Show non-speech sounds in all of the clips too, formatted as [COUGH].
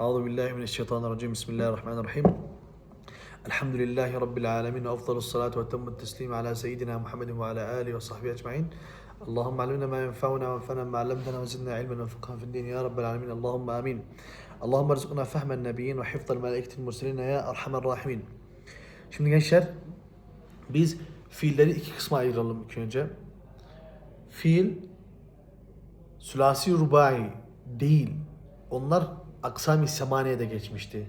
أعوذ بالله من الشيطان الرجيم بسم الله الرحمن الرحيم الحمد لله رب العالمين وأفضل الصلاة وأتم التسليم على سيدنا محمد وعلى آله وصحبه أجمعين اللهم علمنا ما ينفعنا وانفعنا ما علمتنا وزدنا علما وفقها في الدين يا رب العالمين اللهم آمين اللهم ارزقنا فهم النبيين وحفظ الملائكة المرسلين يا أرحم الراحمين Şimdi gençler biz fiilleri iki kısma ayıralım ilk önce. Fiil sülasi rubai değil. Onlar aksami semaniye de geçmişti.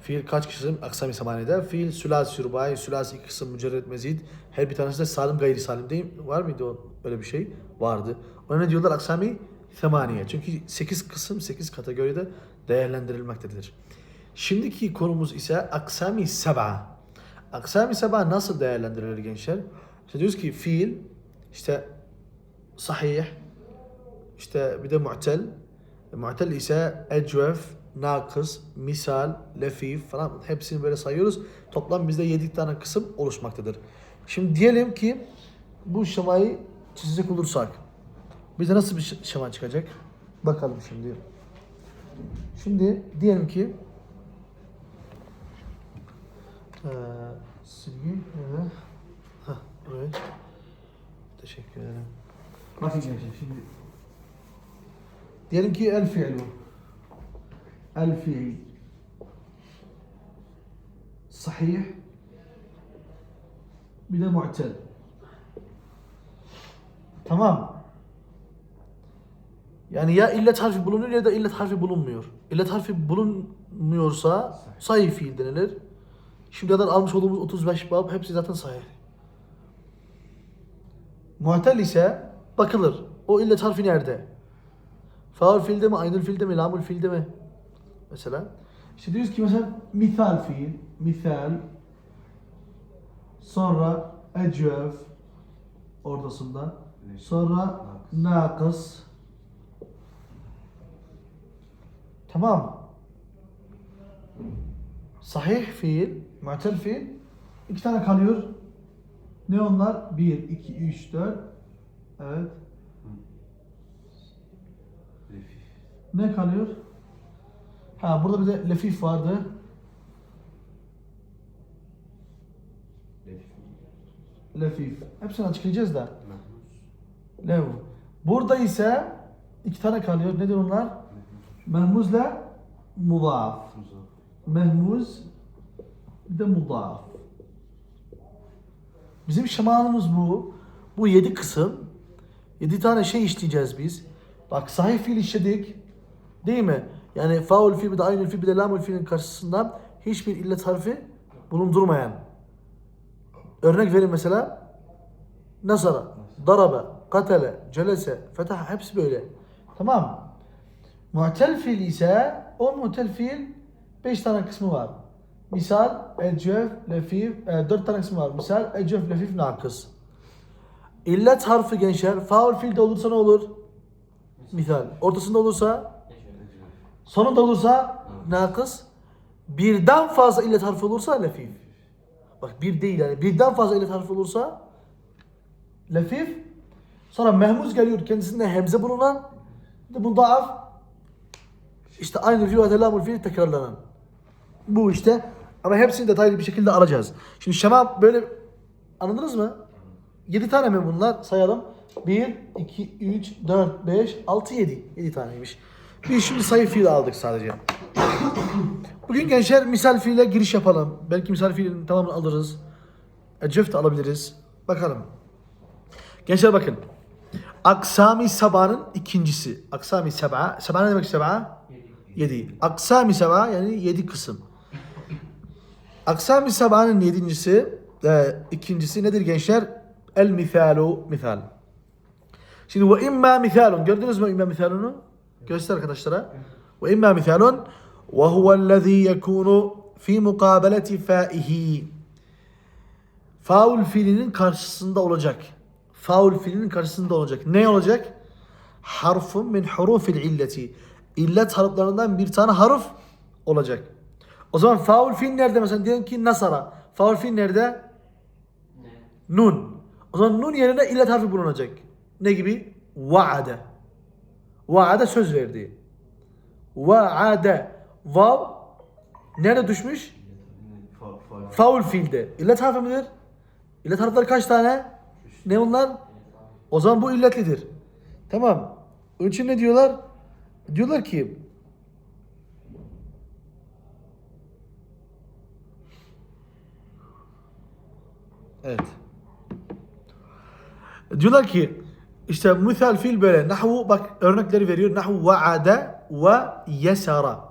Fiil kaç kısım? Aksami semaniyede. Fiil sülasi rubai, sülasi iki kısım mücerred mezid. Her bir tanesi de salim gayri salim değil. Var mıydı o öyle bir şey? Vardı. Ona ne diyorlar? Aksami semaniye. Çünkü 8 kısım 8 kategoride değerlendirilmektedir. Şimdiki konumuz ise aksami seba. Aksami seba nasıl değerlendirilir gençler? İşte diyoruz ki fiil işte sahih, işte bir de mu'tel. Mu'tel ise ecvef, nakıs, misal, lefif falan hepsini böyle sayıyoruz. Toplam bizde 7 tane kısım oluşmaktadır. Şimdi diyelim ki bu şemayı çizecek olursak bize nasıl bir şema çıkacak? Bakalım şimdi. Şimdi diyelim ki eee silgi evet. Hah, evet. Teşekkür ederim. Bakın gençler şimdi diyelim ki el fi'lu el fi'il sahih bir de mu'tel tamam yani ya illet harfi bulunur ya da illet harfi bulunmuyor. İllet harfi bulunmuyorsa sahih fiil denilir. Şimdiye kadar almış olduğumuz 35 bab hepsi zaten sahih. Mu'tel ise bakılır. O illet harfi nerede? Faul fiilde mi, aynül fiilde mi, lamul fiilde mi? Mesela. İşte diyoruz ki mesela misal fiil, misal, sonra ecvef ortasında, sonra nakıs. Tamam. Sahih fiil, mu'tel fiil. iki tane kalıyor. Ne onlar? 1, 2, 3, 4. Evet. Ne kalıyor? Ha burada bir de lefif vardı. Lefif. Hepsini açıklayacağız da. Lev. Burada ise iki tane kalıyor. Nedir onlar? Mehmuzla mudaf. Mehmuz bir de mudaf. Bizim şemalımız bu. Bu yedi kısım. Yedi tane şey işleyeceğiz biz. Bak sahih fiil işledik. Değil mi? Yani faul fiil bir de aynı fiil bir de lamul fiilin karşısında hiçbir illet harfi bulundurmayan. Örnek vereyim mesela. Nasara, darabe, katele, celese, fetah hepsi böyle. Tamam. Mu'tel fiil ise o mu'tel fiil 5 tane kısmı var. Misal, ecef, lefif, e, 4 tane kısmı var. Misal, ecef, lefif, nakıs. İllet harfi gençler, faul fiilde olursa ne olur? Misal. Ortasında olursa, sonunda olursa nakıs. Birden fazla illet harfi olursa lefif. Bak bir değil yani birden fazla illet harfi olursa lefif. Sonra mehmuz geliyor kendisinde hemze bulunan mudaaf işte aynı fiil ve telamul fiil tekrarlanan. Bu işte ama hepsini detaylı bir şekilde arayacağız. Şimdi şema böyle anladınız mı? 7 tane mi bunlar? Sayalım. 1, 2, 3, 4, 5, 6, 7. 7 taneymiş. Biz şimdi sayı fiil aldık sadece. Bugün gençler misal fiile giriş yapalım. Belki misal fiilin tamamını alırız. Ecef de alabiliriz. Bakalım. Gençler bakın. Aksami sabanın ikincisi. Aksami seba. Seba ne demek seba? Yedi. Aksami seba yani yedi kısım. Aksami sabanın yedincisi, e, ikincisi nedir gençler? El misalu misal. Şimdi ve imma misalun. Gördünüz mü imma misalunu? Göster arkadaşlara. Ve imma misalun ve huvellezî yekûnu fi mukabeleti fâihi. Faul fiilinin karşısında olacak. Faul fiilinin karşısında olacak. Ne olacak? Harfun min hurufil illeti. İllet harflerinden bir tane harf olacak. O zaman faul fiil nerede mesela? Diyelim ki nasara. Faul fiil nerede? Nun. O zaman nun yerine illet harfi bulunacak. Ne gibi? Vaade. Vaade söz verdi. Vaade. vav nerede düşmüş? Fa- fa- Faul fiilde. İllet harfi midir? İllet harfleri kaç tane? Ne onlar? O zaman bu illetlidir. Tamam. Onun için ne diyorlar? Diyorlar ki Evet. Diyorlar ki işte misal fiil böyle. Nahvu bak örnekleri veriyor. Nahvu vaade ve yesara.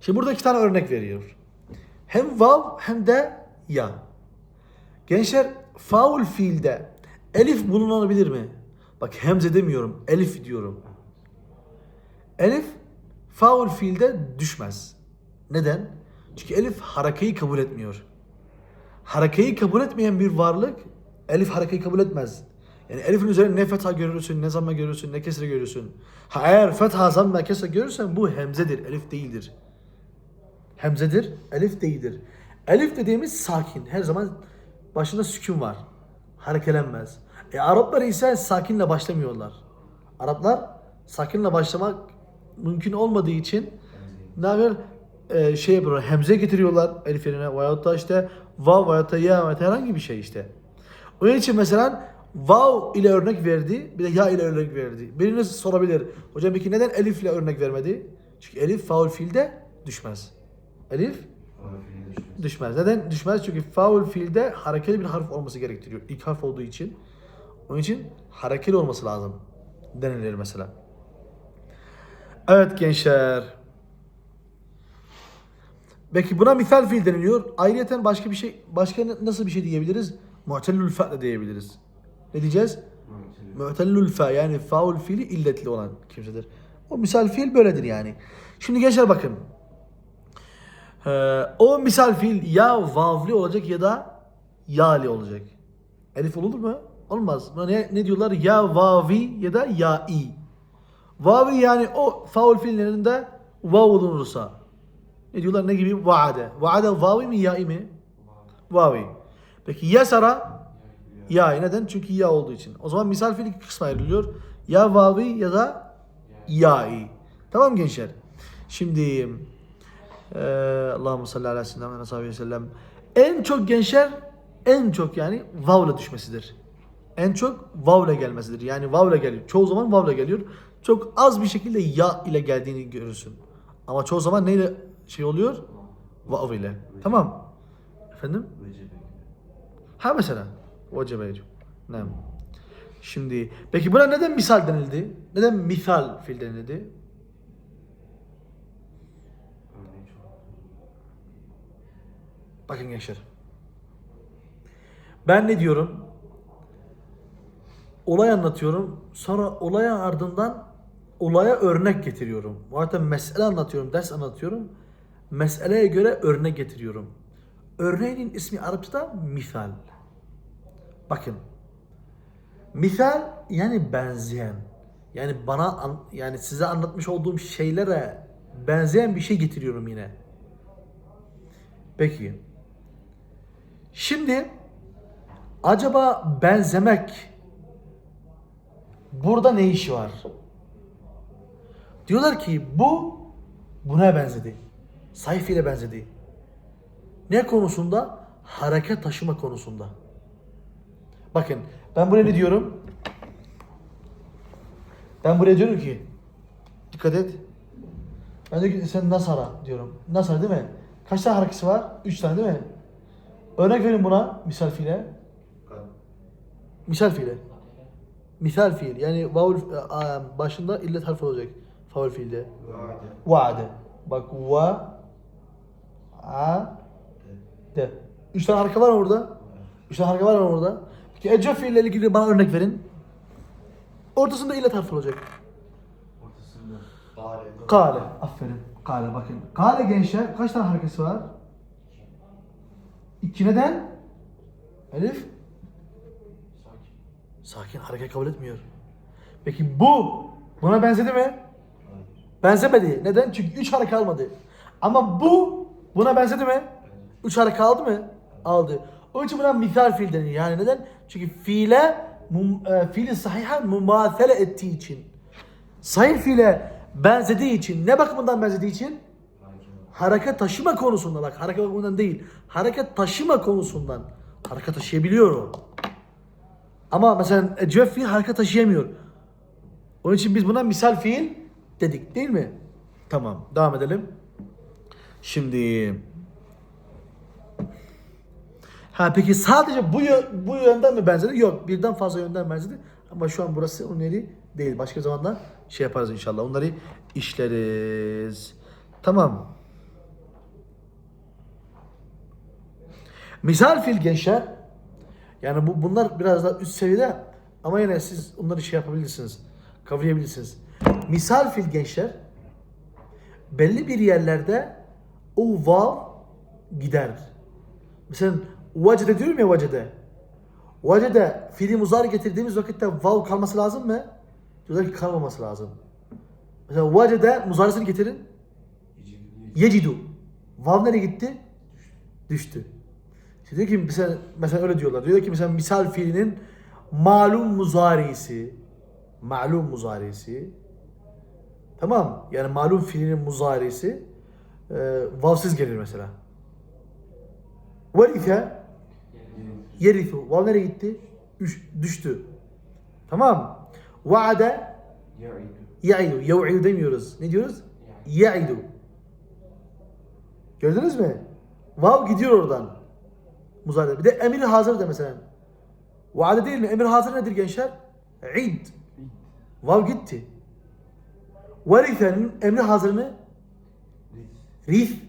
Şimdi burada iki tane örnek veriyor. Hem vav hem de ya. Gençler faul fiilde elif bulunabilir mi? Bak hemze demiyorum. Elif diyorum. Elif faul fiilde düşmez. Neden? Çünkü elif harekeyi kabul etmiyor. Harekeyi kabul etmeyen bir varlık elif harekeyi kabul etmez. Yani elifin üzerine ne fetha görürsün, ne zamme görürsün, ne kesre görürsün. Ha eğer fetha, zamme, kesre görürsen bu hemzedir, elif değildir. Hemzedir, elif değildir. Elif dediğimiz sakin. Her zaman başında sükun var. Harekelenmez. E Araplar ise sakinle başlamıyorlar. Araplar sakinle başlamak mümkün olmadığı için ne yapıyor? E, şey yapıyorlar, hemze getiriyorlar elif yerine veyahut da işte vav veyahut da ya herhangi bir şey işte. Onun için mesela vav ile örnek verdi, bir de ya ile örnek verdi. Biriniz sorabilir, hocam peki neden elif ile örnek vermedi? Çünkü elif faul fiilde düşmez. Elif düşmez. düşmez. Neden düşmez? Çünkü faul fiilde harekeli bir harf olması gerektiriyor. İlk harf olduğu için. Onun için harekeli olması lazım. Denilir mesela. Evet gençler. Peki buna misal fiil deniliyor. Ayrıyeten başka bir şey, başka nasıl bir şey diyebiliriz? Mu'tellül da diyebiliriz. Ne diyeceğiz? Mu'tellül fa yani faul fiili illetli olan kimsedir. O misal fiil böyledir yani. Şimdi gençler bakın. Ee, o misal fiil ya vavli olacak ya da yali olacak. Elif olur mu? Olmaz. Ne, ne diyorlar? Ya vavi ya da ya i. Vavi yani o faul fiillerinde vav olunursa. Ne diyorlar? Ne gibi? Vaade. Vaade vavi mi ya i mi? Vavi. Peki yasara ya neden? Çünkü ya olduğu için. O zaman misal fiil iki kısma ayrılıyor. Ya vavi ya da ya i. Tamam gençler. Şimdi eee Allahu salli ala seyyidina ve sellem. En çok gençler en çok yani vavla düşmesidir. En çok vavla gelmesidir. Yani vavla geliyor. Çoğu zaman vavla geliyor. Çok az bir şekilde ya ile geldiğini görürsün. Ama çoğu zaman neyle şey oluyor? Vav ile. Tamam. Efendim? Ha mesela. Vecebe yecib. Ne? Şimdi peki buna neden misal denildi? Neden misal fiil denildi? Bakın gençler. Ben ne diyorum? Olay anlatıyorum. Sonra olaya ardından olaya örnek getiriyorum. Zaten mesele anlatıyorum, ders anlatıyorum. Meseleye göre örnek getiriyorum. Örneğin ismi Arapçada misal. Bakın. Misal yani benzeyen. Yani bana an- yani size anlatmış olduğum şeylere benzeyen bir şey getiriyorum yine. Peki. Şimdi acaba benzemek burada ne işi var? Diyorlar ki bu buna benzedi. Sayf benzedi. Ne konusunda? Hareket taşıma konusunda. Bakın ben buraya ne diyorum? Ben buraya diyorum ki dikkat et. Ben diyorum ki sen Nasara diyorum. Nasara değil mi? Kaç tane harekesi var? Üç tane değil mi? Örnek verin buna misal fiile. Misal fiile. Misal fiil. Yani vavul a- başında illet harfi olacak. Faul fiilde. Vaade. Bak va a de. Üç tane hareket var orada? Üç tane hareket var mı orada? Peki ecel fiille ilgili bana örnek verin. Ortasında illet harfi olacak. Ortasında. Kare. Kale. Aferin. Kale bakın. Kale gençler kaç tane harekesi var? İki neden? Elif. Sakin. Sakin hareket kabul etmiyor. Peki bu buna benzedi mi? Hayır. Benzemedi. Neden? Çünkü üç hareket almadı. Ama bu buna benzedi mi? Üç hareket aldı mı? Aldı. Onun için buna misal fiil deniyor. Yani neden? Çünkü fiile mum, e, fiili sahiha mumathele ettiği için. Sahih fiile benzediği için. Ne bakımından benzediği için? hareket taşıma konusunda bak hareket bakımından değil. Hareket taşıma konusundan hareket taşıyabiliyor o. Ama mesela ecvef fiil hareket taşıyamıyor. Onun için biz buna misal fiil dedik değil mi? Tamam devam edelim. Şimdi Ha peki sadece bu bu yönden mi benzedi? Yok birden fazla yönden benzedi. Ama şu an burası onun yeri değil. Başka zamanda şey yaparız inşallah. Onları işleriz. Tamam. Misal fil gençler. Yani bu bunlar biraz daha üst seviyede ama yine siz onları şey yapabilirsiniz. Kavrayabilirsiniz. Misal fil gençler belli bir yerlerde o vav gider. Mesela vacede diyorum ya vacede. Vacede fiili muzari getirdiğimiz vakitte vav kalması lazım mı? Diyorlar ki kalmaması lazım. Mesela vacede muzarisini getirin. Yecidu. Vav nereye gitti? Düştü. İşte diyor ki mesela, mesela öyle diyorlar. Diyor ki mesela misal fiilinin malum muzarisi malum muzarisi tamam yani malum fiilinin muzarisi e, vavsız gelir mesela. Verithe yerithu. Vav nereye gitti? Üş, düştü. Tamam. Vaade Ya'idu. ya'idu. Demiyoruz. Ne diyoruz? Ya'idu. Gördünüz mü? Vav gidiyor oradan. Muzayede. Bir de emir hazır da mesela. Vaade değil mi? Emir hazır nedir gençler? İd. Vav gitti. Verithe'nin emri hazırını Rif.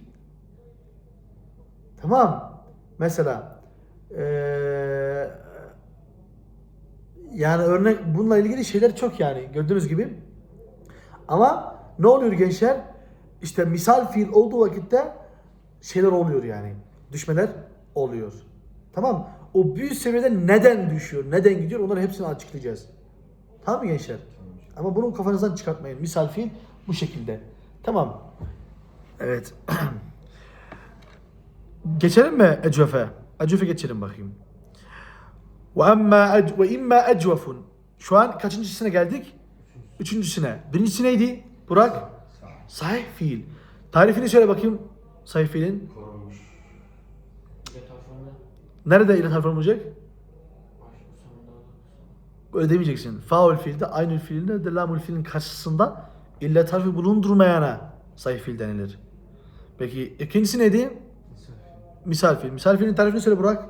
Tamam. Mesela eee, yani örnek bununla ilgili şeyler çok yani gördüğünüz gibi. Ama ne oluyor gençler? İşte misal fiil olduğu vakitte şeyler oluyor yani. Düşmeler oluyor. Tamam. O büyük seviyede neden düşüyor, neden gidiyor onları hepsini açıklayacağız. Tamam mı gençler? Ama bunu kafanızdan çıkartmayın. Misal fiil bu şekilde. Tamam. Evet. [CLEARS THROAT] geçelim mi ecvefe? Ecvefe geçelim bakayım. Ve emma ve imma ecvefun. Şu an kaçıncısına geldik? Üçüncüsüne. Birincisi neydi? Burak? Sahih fiil. Tarifini söyle bakayım. Sahih fiilin. Nerede ilet harfi olacak? Öyle demeyeceksin. Faul fiilde, aynül fiilinde de lamul fiilin karşısında illet harfi bulundurmayana sahih fiil denilir. Peki ikincisi neydi? Misal fiil. Misal fiilin tarifini söyle Burak.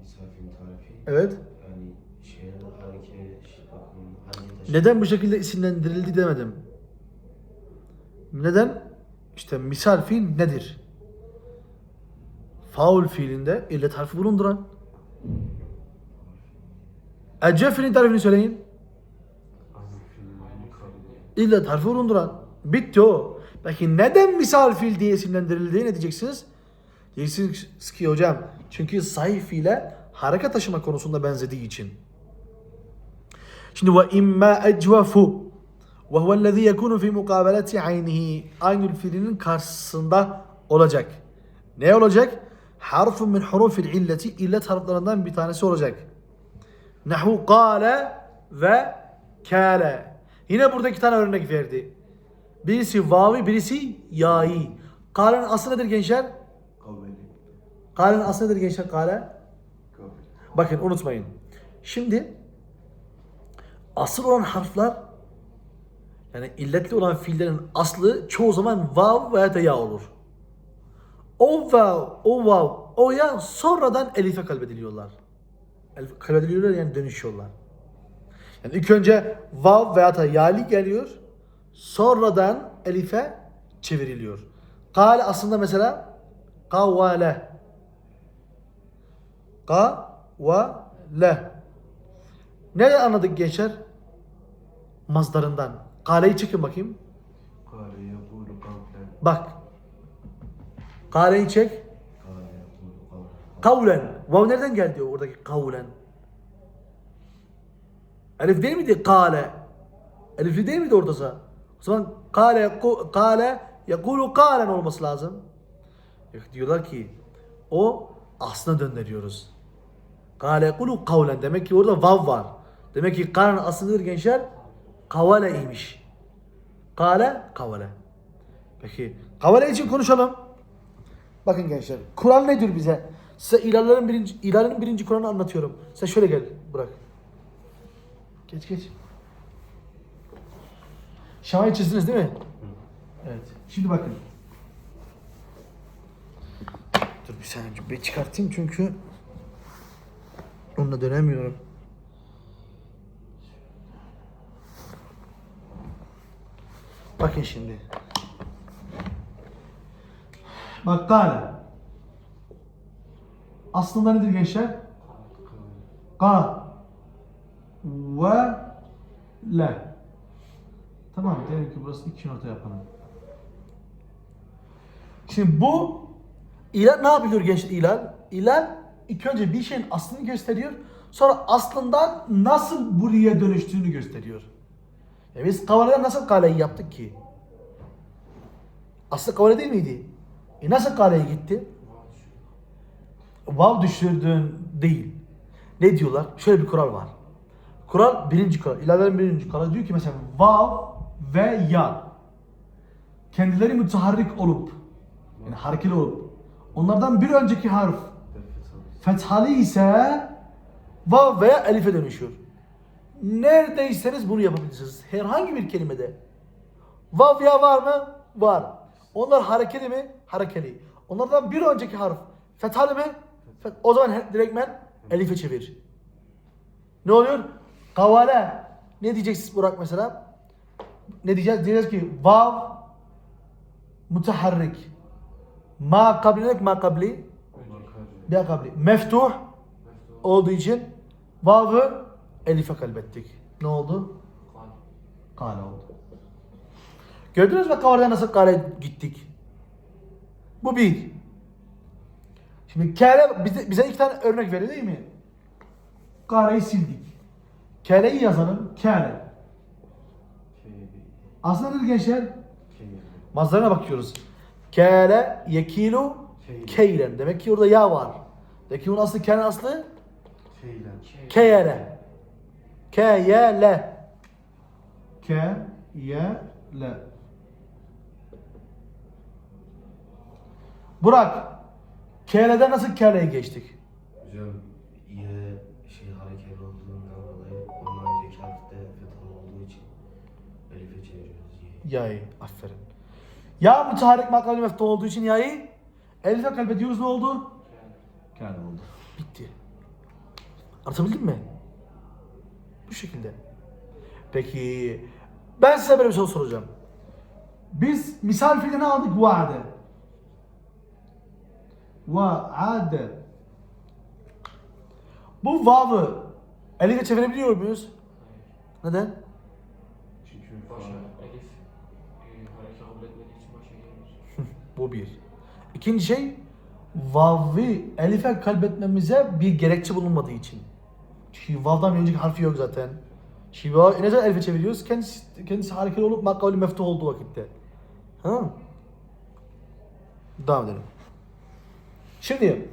Misafirin tarifi. Evet. Yani şeyler hareket, şey hareket Neden bu şekilde isimlendirildi demedim. Neden? İşte misal fiil nedir? Faul fiilinde illet harfi bulunduran. Ecce fiilin tarifini söyleyin. İllet harfi bulunduran. Bitti o. Peki neden misal fiil diye isimlendirildi ne diyeceksiniz? Diyeceksiniz ki hocam çünkü sahih fiile hareket taşıma konusunda benzediği için. Şimdi ve imma ecvafu ve huvellezî yekûnu fî mukâbeleti aynihi aynül fiilinin karşısında olacak. Ne olacak? Harfun min hurufil illeti illet harflerinden bir tanesi olacak. Nahu kâle ve kâle. Yine burada iki tane örnek verdi. Birisi vavi, birisi ya'i. Kâle'nin aslı nedir gençler? Kavveli. Kâle'nin aslı nedir gençler? Kavveli. Bakın unutmayın. Şimdi asıl olan harfler yani illetli olan fiillerin aslı çoğu zaman vav veya da ya olur. O vav, o vav, o ya sonradan elife kalbediliyorlar. Elif, kalbediliyorlar yani dönüşüyorlar. Yani ilk önce vav veya da yali geliyor. Sonradan elife çevriliyor. Kale aslında mesela kavale. Ka ve le. Nereden anladık gençler? Mazdarından. Kaleyi çekin bakayım. Bak. Kaleyi çek. Kavlen. Vav nereden geldi o oradaki kavlen? Elif değil miydi? Kale. Elifli değil miydi orada? O zaman kale, kale, yakulu kalen olması lazım. Yok, Diyorlar ki o aslına döndürüyoruz. Kale yakulu kavlen. Demek ki orada vav var. Demek ki kalen aslıdır gençler. Kavale imiş. Kale, kavale. Peki kavale için konuşalım. Bakın gençler Kur'an ne diyor bize? Size ilanların birinci, ilanın birinci Kur'an'ı anlatıyorum. Sen şöyle gel bırak. Geç geç. Şamayı çizdiniz değil mi? Evet. Şimdi bakın. Dur bir saniye bir çıkartayım çünkü onunla dönemiyorum. Bakın şimdi. Bak kale. Aslında nedir gençler? Ka. Ve le. Tamam diyelim ki burası iki nota yapalım. Şimdi bu ilan ne yapıyor gençler ilan? İlan ilk önce bir şeyin aslını gösteriyor. Sonra aslından nasıl buraya dönüştüğünü gösteriyor. E biz kavalede nasıl kaleyi yaptık ki? Aslı kavale değil miydi? E nasıl kaleye gitti? Vav düşürdüğün değil. Ne diyorlar? Şöyle bir kural var. Kural birinci kural. İlavelerin birinci kuralı diyor ki mesela vav ve ya kendileri müteharrik olup yani harekeli olup onlardan bir önceki harf fethalı ise vav veya elife dönüşüyor. Neredeyseniz bunu yapabilirsiniz. Herhangi bir kelimede. Vav ya var mı? Var. Onlar harekeli mi? Harekeli. Onlardan bir önceki harf fethalı mı? Fet- o zaman direktmen elife çevir. Ne oluyor? Kavale. Ne diyeceksiniz Burak mesela? Ne diyeceğiz? Diyeceğiz ki vav mutaharrik. Ma kabli ne ma kabli? Bir kabli. Meftuh olduğu için vav'ı elife kalbettik. Ne oldu? Kale oldu. Gördünüz mü kavarda nasıl kale gittik? Bu bir. Şimdi kale bize, bize iki tane örnek veriyor değil mi? Kaleyi sildik. Kaleyi yazalım. Kale. Aslında nedir gençler? Mazlarına bakıyoruz. Kale yekilu keylen. Demek ki orada ya var. Demek ki bunun aslı kene aslı keyele. Keyele. Keyele. Burak. Kele'den nasıl keleye geçtik? Hocam ye Ya'yı. Aferin. Ya müteharrik makamı meftuh olduğu için ya'yı elife kalbediyoruz ne oldu? Kale oldu. Bitti. Anlatabildim mi? Bu şekilde. Peki ben size böyle bir soru soracağım. Biz misal fiili ne aldık? Vaade. Vaade. Bu vav'ı elife çevirebiliyor muyuz? Neden? Çünkü Bu bir. İkinci şey vav'ı elife kalbetmemize bir gerekçe bulunmadığı için. Çünkü vav'dan bir önceki harfi yok zaten. Şimdi ne zaman elife çeviriyoruz? Kendisi, kendisi hareketli olup makavli meftuh olduğu vakitte. Ha? Devam edelim. Şimdi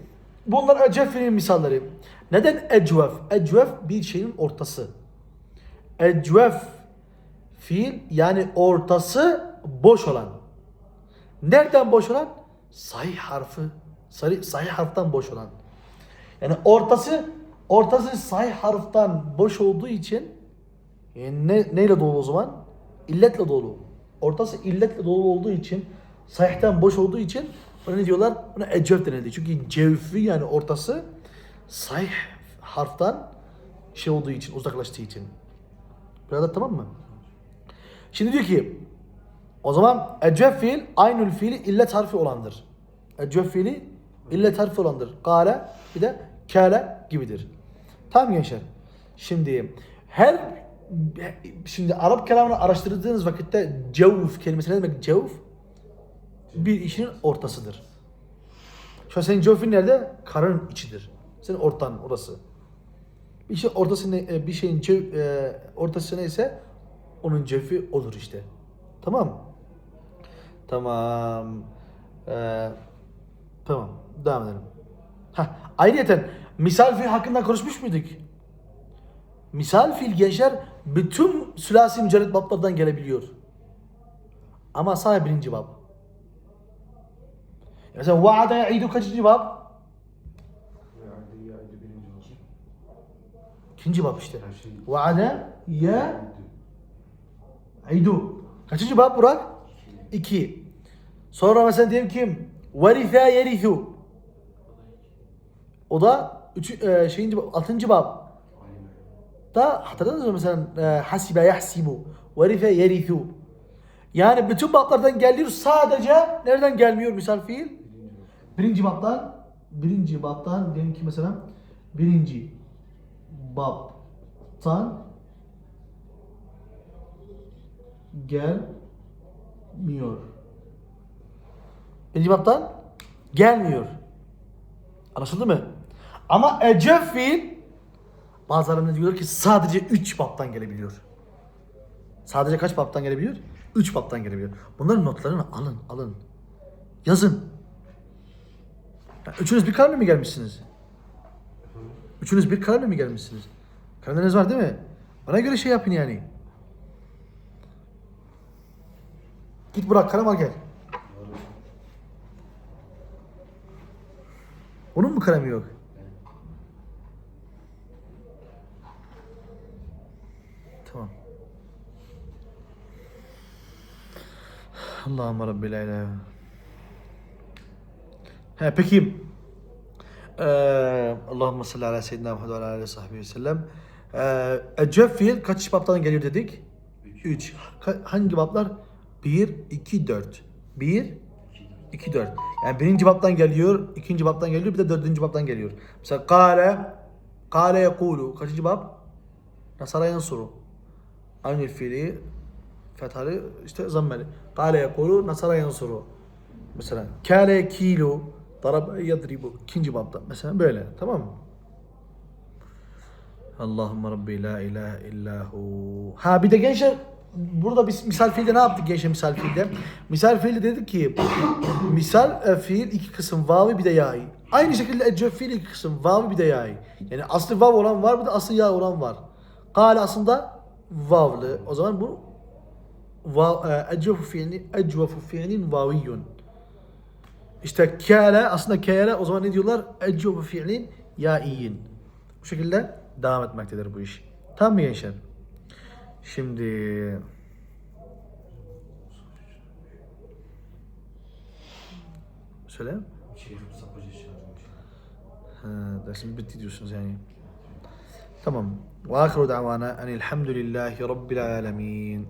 bunlar ecvefinin misalleri. Neden ecvef? Ecvef bir şeyin ortası. Ecvef fiil yani ortası boş olan. Nereden boş olan? Sahih harfi. Sahih, sahih harften boş olan. Yani ortası ortası sahih harften boş olduğu için yani ne, neyle dolu o zaman? İlletle dolu. Ortası illetle dolu olduğu için sahihten boş olduğu için buna ne diyorlar? Buna ecevf denildi. Çünkü cevfi yani ortası sahih harften şey olduğu için, uzaklaştığı için. Biraz da tamam mı? Şimdi diyor ki o zaman ecvef fiil aynül fiili illet harfi olandır. Ecvef fiili illet harfi olandır. Kale bir de kale gibidir. Tamam gençler. Şimdi her şimdi Arap kelamını araştırdığınız vakitte cevf kelimesi ne demek cevf? Bir işin ortasıdır. Şu an senin cevfin nerede? Karın içidir. Senin ortan orası. Bir şey ortası ne, bir şeyin cev, e, ortası neyse onun cevfi olur işte. Tamam mı? Tamam. Ee, tamam. Devam edelim. Heh, ayrıyeten misal fiil hakkında konuşmuş muyduk? Misal fiil gençler bütün sülasi mücerret bablardan gelebiliyor. Ama sadece birinci bab. Mesela vaada ya'idu kaçıncı bab? İkinci bab işte. Şey. Vaada ya Aydı. idu. Kaçıncı bab Burak? İki. Sonra mesela diyelim ki veritha yerithu. O da üç, e, şeyinci, altıncı bab. Da hatırladınız mı mesela e, hasibe yahsibu. Veritha yerithu. Yani bütün bablardan geliyor sadece nereden gelmiyor misal fiil? Birinci olsun. Birinci babtan diyelim ki mesela birinci babtan gelmiyor. Babtan gelmiyor. Anlaşıldı mı? Ama ecef fiil bazı diyorlar ki sadece üç babtan gelebiliyor. Sadece kaç babtan gelebiliyor? Üç babtan gelebiliyor. Bunların notlarını alın, alın. Yazın. Ya üçünüz bir kalemle mi gelmişsiniz? Üçünüz bir kalemle mi gelmişsiniz? Kalemleriniz var değil mi? Bana göre şey yapın yani. Git Burak kalem al gel. Onun mu kalemi yok? Tamam. Allahümme Rabbil Alem. He peki. Eee Allahümme salli ala seyyidina Muhammed ve ala aleyhi sahbihi ve sellem. Eee Ecef fiil kaç babtan geliyor dedik? 3. Hangi bablar? 1, 2, 4. 1, 2, 4. Yani birinci babtan geliyor, ikinci babtan geliyor, bir de dördüncü babtan geliyor. Mesela kâle, kâle yekûlu. Kaçıncı bab? Nasara yansuru. Aynı fiili fethalı işte zammeli. Kâle yekûlu, nasara yansuru. Mesela kâle yekilu, darab yadribu. İkinci babda. Mesela böyle. Tamam mı? Allahümme Rabbi la ilahe illahu. Ha bir de gençler burada biz misal fiilde ne yaptık gençler misal fiilde? Misal fiilde dedik ki misal e, fiil iki kısım vavi bir de ya'i. Aynı şekilde ecef fiil iki kısım vavi bir de ya'i. Yani aslı vav olan var bir de aslı ya olan var. Kale aslında vavlı. O zaman bu vav, e, ecvefu fiilin ecvefu fiilin vaviyyun. İşte kâle aslında kâle o zaman ne diyorlar? Ecvefu fiilin ya'iyin. Bu şekilde devam etmektedir bu iş. Tamam mı gençler? Şimdi söyle. Şeyh Mustafa Hoca çağırmış. Ha, dersin bitti diyorsunuz yani. Tamam. Ve ahiru davana enilhamdülillahi rabbil alemin.